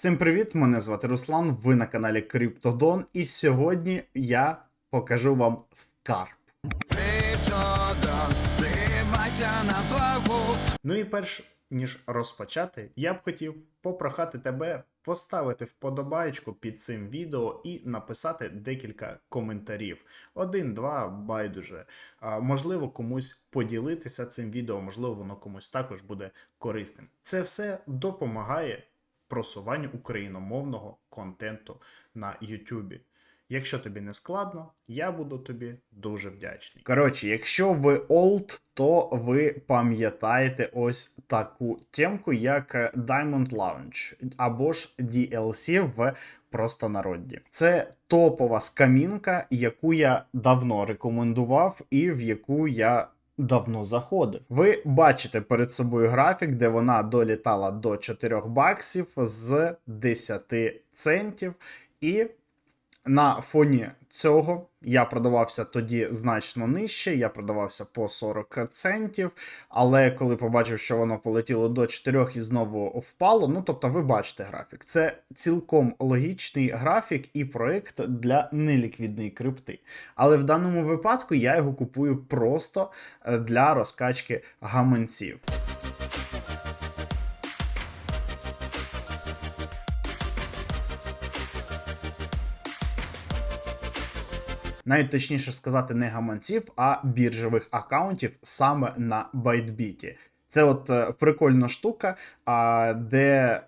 Всім привіт! Мене звати Руслан. Ви на каналі Криптодон, і сьогодні я покажу вам скарб. Ну і перш ніж розпочати, я б хотів попрохати тебе поставити вподобаєчку під цим відео і написати декілька коментарів. Один, два, байдуже. Можливо, комусь поділитися цим відео, можливо, воно комусь також буде корисним. Це все допомагає просуванню україномовного контенту на Ютубі. Якщо тобі не складно, я буду тобі дуже вдячний. Коротше, якщо ви олд, то ви пам'ятаєте ось таку темку, як е, Diamond Launch або ж DLC в простонароді. Це топова скамінка, яку я давно рекомендував, і в яку я. Давно заходив. Ви бачите перед собою графік, де вона долітала до 4 баксів з 10 центів, і на фоні цього я продавався тоді значно нижче, я продавався по 40 центів. Але коли побачив, що воно полетіло до 4 і знову впало, ну тобто ви бачите графік. Це цілком логічний графік і проект для неліквідної крипти. Але в даному випадку я його купую просто е, для розкачки гаманців. Навіть точніше сказати, не гаманців, а біржових акаунтів саме на Байтбіті. Це от е, прикольна штука, де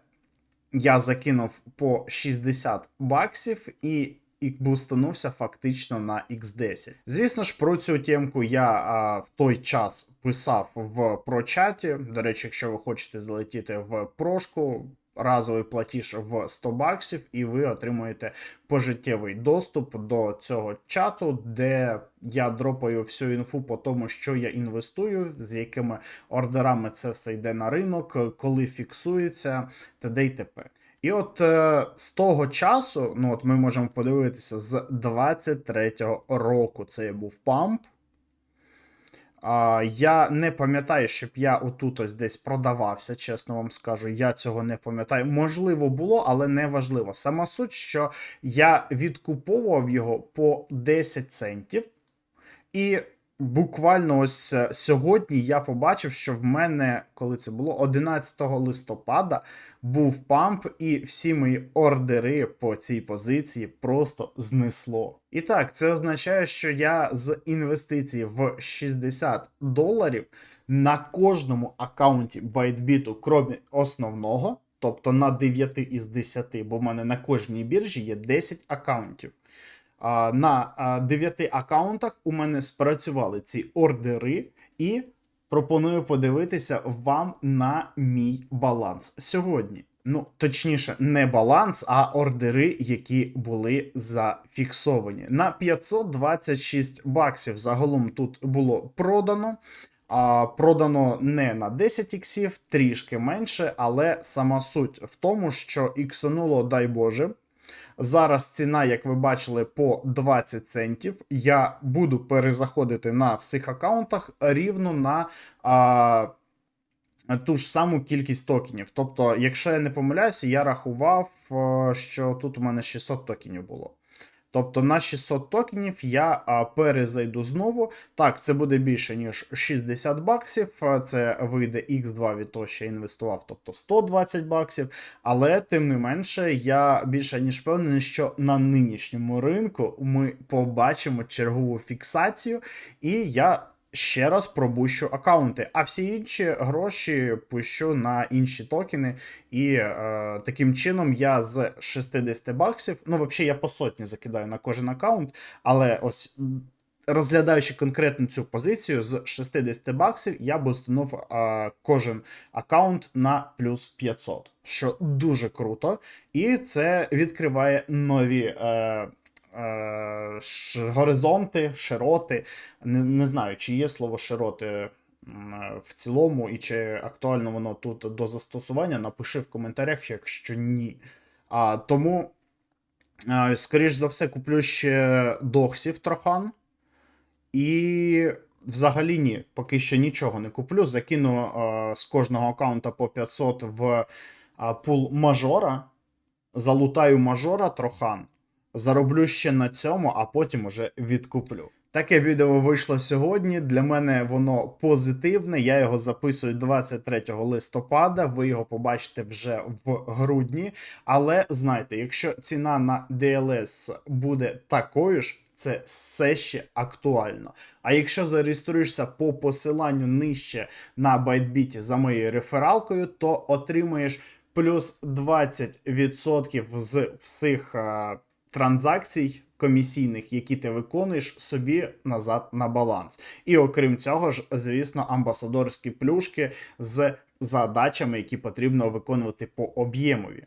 я закинув по 60 баксів і. І бустанувся фактично на X10. Звісно ж, про цю темку я а, в той час писав в прочаті. До речі, якщо ви хочете залетіти в прошку, разовий платіж в 100 баксів, і ви отримуєте пожиттєвий доступ до цього чату, де я дропаю всю інфу по тому, що я інвестую, з якими ордерами це все йде на ринок, коли фіксується, т.д. і т.п. І от е, з того часу, ну от ми можемо подивитися, з 23-го року це був памп. Я не пам'ятаю, щоб я отут ось десь продавався, чесно вам скажу. Я цього не пам'ятаю. Можливо, було, але не важливо. Сама суть, що я відкуповував його по 10 центів. І буквально ось е, сьогодні я побачив, що в мене, коли це було 11 листопада, був памп, і всі мої ордери по цій позиції просто знесло. І так, це означає, що я з інвестицій в 60 доларів на кожному аккаунті ByteBit, крім основного. Тобто на 9 із 10, бо в мене на кожній біржі є 10 аккаунтів. На 9 аккаунтах у мене спрацювали ці ордери, і пропоную подивитися вам на мій баланс сьогодні. Ну, точніше, не баланс, а ордери, які були зафіксовані. На 526 баксів загалом тут було продано. А, Продано не на 10 іксів, трішки менше, але сама суть в тому, що іксонуло, дай Боже. Зараз ціна, як ви бачили, по 20 центів. Я буду перезаходити на всіх аккаунтах рівно на а, ту ж саму кількість токенів. Тобто, якщо я не помиляюся, я рахував, що тут у мене 600 токенів було. Тобто на 600 токенів я а, перезайду знову. Так, це буде більше, ніж 60 баксів. Це вийде X2 від того, що я інвестував, тобто 120 баксів. Але тим не менше, я більше ніж впевнений, що на нинішньому ринку ми побачимо чергову фіксацію, і я ще раз пробущу аккаунти, а всі інші гроші пущу на інші токени. І е, таким чином я з 60 баксів, ну, взагалі, я по сотні закидаю на кожен аккаунт, але ось. Розглядаючи конкретно цю позицію з 60 баксів, я б установив а, кожен аккаунт на плюс 500, що дуже круто, і це відкриває нові е, е, горизонти, широти. Не, не знаю, чи є слово широти в цілому, і чи актуально воно тут до застосування. Напиши в коментарях, якщо ні. А, Тому, е, скоріш за все, куплю ще доксів трохан. І. Взагалі ні, поки що нічого не куплю. Закину е, з кожного аккаунта по 500 в е, пул мажора. залутаю мажора трохан, зароблю ще на цьому, а потім уже відкуплю. Таке відео вийшло сьогодні. Для мене воно позитивне. Я його записую 23 листопада. Ви його побачите вже в грудні. Але знайте, якщо ціна на DLS буде такою ж, це все ще актуально. А якщо зареєструєшся по посиланню нижче на ByteBit за моєю рефералкою, то отримаєш плюс 20% з всіх е, транзакцій комісійних, які ти виконуєш собі назад на баланс. І окрім цього ж, звісно, амбасадорські плюшки з задачами, які потрібно виконувати по об'ємові.